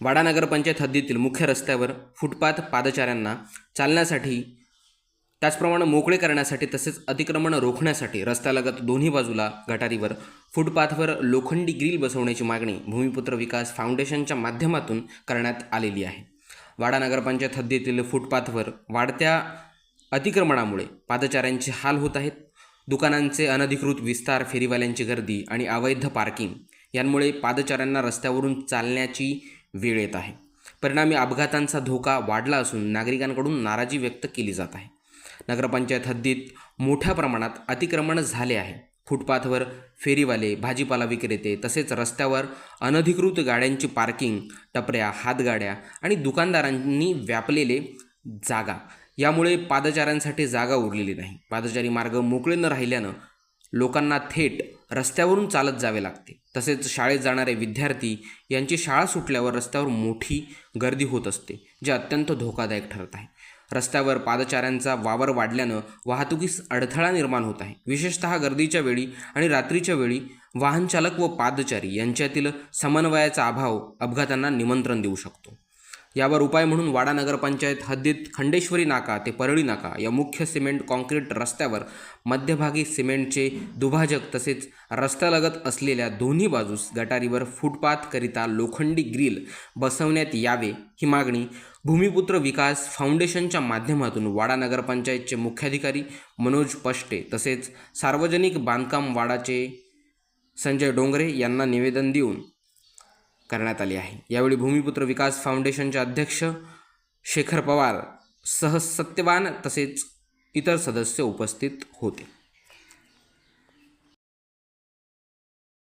वाडा नगरपंचायत हद्दीतील मुख्य रस्त्यावर फुटपाथ पादचाऱ्यांना चालण्यासाठी त्याचप्रमाणे मोकळे करण्यासाठी तसेच अतिक्रमण रोखण्यासाठी रस्त्यालगत दोन्ही बाजूला गटारीवर फुटपाथवर लोखंडी ग्रिल बसवण्याची मागणी भूमिपुत्र विकास फाउंडेशनच्या माध्यमातून करण्यात आलेली आहे. वाडा नगरपंचायत हद्दीतील फुटपाथवर वाढत्या अतिक्रमणामुळे पादचाऱ्यांचे हाल होत आहेत. दुकानांचे अनधिकृत विस्तार फेरीवाल्यांची गर्दी आणि अवैध पार्किंग यांमुळे पादचाऱ्यांना रस्त्यावरून चालण्याची वेळ येत आहे. परिणामी अपघातांचा धोका वाढला असून नागरिकांकडून नाराजी व्यक्त केली जात आहे. नगरपंचायत हद्दीत मोठ्या प्रमाणात अतिक्रमण झाले आहे. फुटपाथवर फेरीवाले भाजीपाला विक्रेते तसेच रस्त्यावर अनधिकृत गाड्यांची पार्किंग टपऱ्या हातगाड्या आणि दुकानदारांनी व्यापलेले जागा. यामुळे पादचाऱ्यांसाठी जागा उरलेली नाही. पादचारी मार्ग मोकळे न राहिल्यानं लोकांना थेट रस्त्यावरून चालत जावे लागते. तसेच शाळेत जाणारे विद्यार्थी यांची शाळा सुटल्यावर रस्त्यावर मोठी गर्दी होत असते जे अत्यंत धोकादायक ठरत आहे. रस्त्यावर पादचाऱ्यांचा वावर वाढल्यानं वाहतुकीस अडथळा निर्माण होत आहे. विशेषतः गर्दीच्या वेळी आणि रात्रीच्या वेळी वाहनचालक व पादचारी यांच्यातील समन्वयाचा अभाव अपघातांना निमंत्रण देऊ शकतो. यावर उपाय म्हणून वाडा नगरपंचायत हद्दीत खंडेश्वरी नाका ते परळी नाका या मुख्य सिमेंट कॉन्क्रीट रस्त्यावर मध्यभागी सिमेंटचे दुभाजक तसेच रस्त्यालगत असलेल्या दोन्ही बाजूस गटारीवर फुटपाथकरिता लोखंडी ग्रिल बसवण्यात यावे ही मागणी भूमिपुत्र विकास फाउंडेशनच्या माध्यमातून वाडा नगरपंचायतचे मुख्याधिकारी मनोज पष्टे तसेच सार्वजनिक बांधकाम वाडाचे संजय डोंगरे यांना निवेदन देऊन करण्यात आली आहे. यावेळी भूमिपुत्र विकास फाउंडेशनचे अध्यक्ष शेखर पवार सह सत्यवान तसेच इतर सदस्य उपस्थित होते.